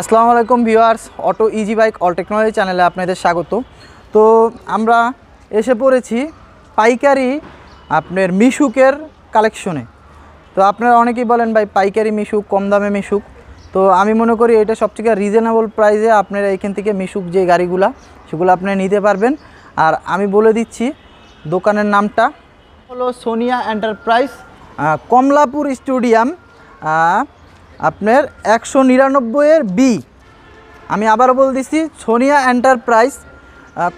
আসসালামু আলাইকুম viewers, auto easy bike, all technology চ্যানেলে আপনাদের স্বাগত। তো আমরা এসে পড়েছি পাইকারি আপনার মিশুকের কালেকশনে। তো আপনারা অনেকেই বলেন, ভাই, পাইকারি মিশুক, কম দামে মিশুক। তো আমি মনে করি এটা সবথেকে রিজনেবল প্রাইসে আপনারা এখান থেকে মিশুক যে গাড়িগুলা, সেগুলো আপনারা নিতে পারবেন। আর আমি বলে দিচ্ছি, দোকানের নামটা হলো সোনিয়া এন্টারপ্রাইজ কমলাপুর স্টেডিয়াম আপনার একশো নিরানব্বইয়ের বি আমি আবারও বলে দিচ্ছি সোনিয়া এন্টারপ্রাইজ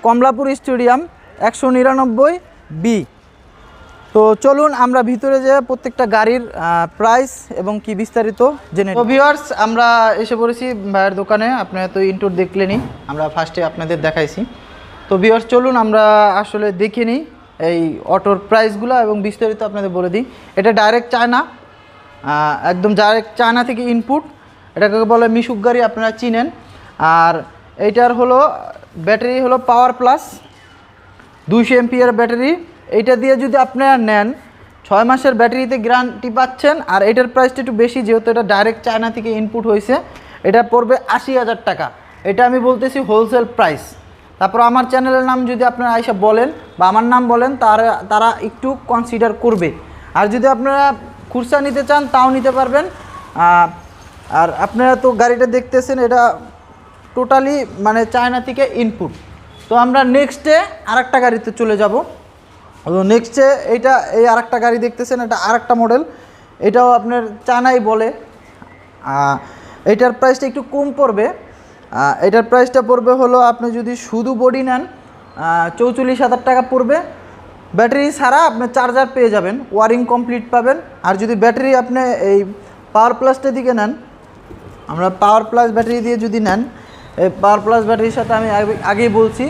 কমলাপুর স্টেডিয়াম একশো নিরানব্বই বি তো চলুন আমরা ভিতরে যে প্রত্যেকটা গাড়ির প্রাইস এবং কি বিস্তারিত জেনে তো ভিউয়ার্স আমরা এসে পড়েছি ভাইয়ের দোকানে আপনারা তো ইনটুর দেখলেনই আমরা ফার্স্টে আপনাদের দেখাইছি। তো ভিউয়ার্স চলুন আমরা আসলে দেখে নিই এই অটোর প্রাইসগুলো এবং বিস্তারিত আপনাদের বলে দিই। এটা ডাইরেক্ট চায়না একদম ডাইরেক্ট চায়না থেকে ইনপুট এটাকে বলে মিশুক গাড়ি আপনারা চিনেন। আর এইটার হলো, ব্যাটারি হলো পাওয়ার প্লাস দুইশো এমপিয়ার ব্যাটারি। এইটা দিয়ে যদি আপনারা নেন, ছয় মাসের ব্যাটারিতে গ্যারান্টি পাচ্ছেন, আর এটার প্রাইসটা একটু বেশি, যেহেতু এটা ডাইরেক্ট চায়না থেকে ইনপুট হয়েছে, এটা পড়বে আশি হাজার টাকা। এটা আমি বলতেছি হোলসেল প্রাইস তারপর আমার চ্যানেলের নাম যদি আপনারা আইসা বলেন, বা আমার নাম বলেন, তারা তারা একটু কনসিডার করবে। আর যদি আপনারা খুরসা নিতে চান, তাও নিতে পারবেন। আর আপনারা তো গাড়িটা দেখতেছেন, এটা টোটালি মানে চায়না থেকে ইনপুট তো আমরা নেক্সটে আর একটা গাড়িতে চলে যাব। তো নেক্সটে এইটা, এই আরেকটা গাড়ি দেখতেছেন, এটা আরেকটা মডেল এটাও আপনার চায়নাই বলে। এটার প্রাইসটা একটু কম পড়বে। এটার প্রাইসটা পড়বে হলো, আপনি যদি শুধু বডি নেন চৌচল্লিশ হাজার টাকা পড়বে। ব্যাটারি ছাড়া আপনি চার্জার পেয়ে যাবেন ওয়ারিং কমপ্লিট পাবেন। আর যদি ব্যাটারি আপনি এই পাওয়ার প্লাসটা দিকে নেন, আমরা পাওয়ার প্লাস ব্যাটারি দিয়ে যদি নেন, এই পাওয়ার প্লাস ব্যাটারির সাথে আমি আগেই বলছি,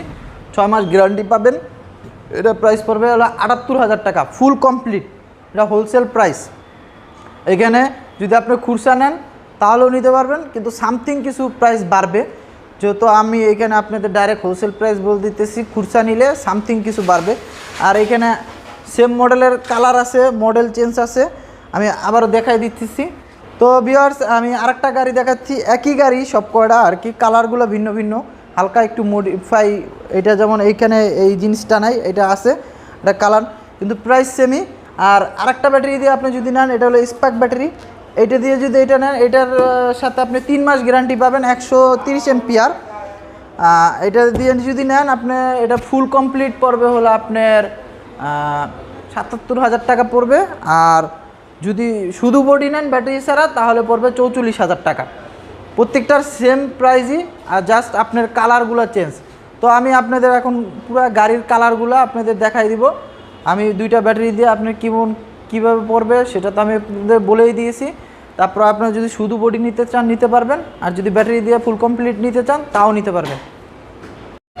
ছয় মাস গ্যারান্টি পাবেন। এটা প্রাইস পড়বে হলো আটাত্তর হাজার টাকা ফুল কমপ্লিট এটা হোলসেল প্রাইস এখানে যদি আপনি খুরসা নেন, তাহলেও নিতে পারবেন, কিন্তু সামথিং কিছু প্রাইস বাড়বে। যেহেতু আমি এখানে আপনাদের ডাইরেক্ট হোলসেল প্রাইস বলে দিতেছি, খুরসা নিলে সামথিং কিছু বাড়বে। আর এখানে সেম মডেলের কালার আছে মডেল চেঞ্জ আছে, আমি আবারও দেখাই দিতেছি। তো বিয়ার্স আমি আরেকটা গাড়ি দেখাচ্ছি, একই গাড়ি, সব কয়টা আর কি কালারগুলো ভিন্ন ভিন্ন, হালকা একটু মডিফাই এটা যেমন এইখানে এই জিনিসটা নাই, এটা আছে, এটা কালার কিন্তু প্রাইস সেমই আর আরেকটা ব্যাটারি দিয়ে আপনি যদি নেন, এটা হলো স্পার্ক ব্যাটারি এটা দিয়ে যদি এটা নেন, এটার সাথে আপনি তিন মাস গ্যারান্টি পাবেন একশো তিরিশ এমপিআর। এটা দিয়ে যদি নেন, আপনি, এটা ফুল কমপ্লিট পড়বে হলো আপনার সাতাত্তর হাজার টাকা পড়বে। আর যদি শুধু বডি নেন ব্যাটারি ছাড়া, তাহলে পড়বে চৌচল্লিশ হাজার টাকা। প্রত্যেকটার সেম প্রাইজই আর জাস্ট আপনার কালারগুলো চেঞ্জ তো আমি আপনাদের এখন পুরো গাড়ির কালারগুলো আপনাদের দেখাই দিব। আমি দুইটা ব্যাটারি দিয়ে আপনি কেমন, কীভাবে পড়বে, সেটা তো আমি আপনাদের বলেই দিয়েছি। তারপর আপনারা যদি শুধু বডি নিতে চান, নিতে পারবেন। আর যদি ব্যাটারি দিয়ে ফুল কমপ্লিট নিতে চান, তাও নিতে পারবেন।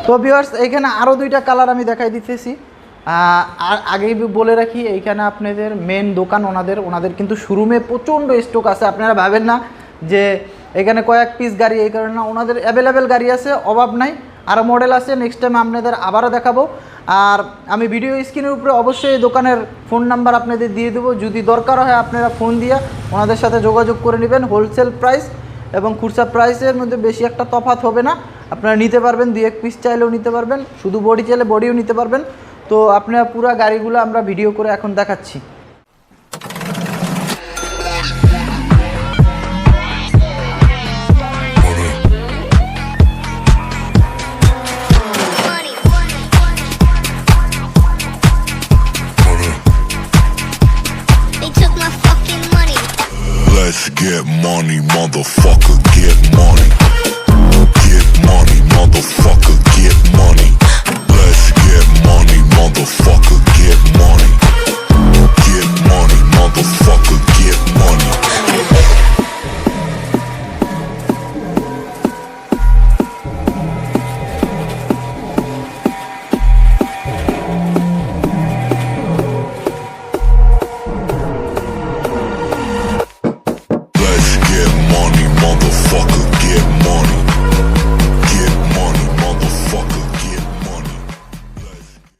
তো ভিউয়ার্স এইখানে আরও দুইটা কালার আমি দেখাই দিতেছি। আর আগেই বলে রাখি, এইখানে আপনাদের মেন দোকান ওনাদের। ওনাদের কিন্তু শোরুমে প্রচণ্ড স্টক আছে। আপনারা ভাবেন না যে এখানে কয়েক পিস গাড়ি, এই কারণে ওনাদের অ্যাভেলেবেল গাড়ি আছে, অভাব নাই। আরও মডেল আছে নেক্সট টাইম আপনাদের আবারও দেখাবো। আর আমি ভিডিও স্ক্রিনের উপরে অবশ্যই দোকানের ফোন নাম্বার আপনাদের দিয়ে দেবো। যদি দরকার হয় আপনারা ফোন দিয়ে ওনাদের সাথে যোগাযোগ করে নেবেন হোলসেল প্রাইস এবং খুচরা প্রাইসের মধ্যে বেশি একটা তফাত হবে না। আপনারা নিতে পারবেন দু এক পিস চাইলেও নিতে পারবেন, শুধু বডি চাইলে বডিও নিতে পারবেন। তো আপনারা পুরো গাড়িগুলো আমরা ভিডিও করে এখন দেখাচ্ছি। Get money, motherfucker, get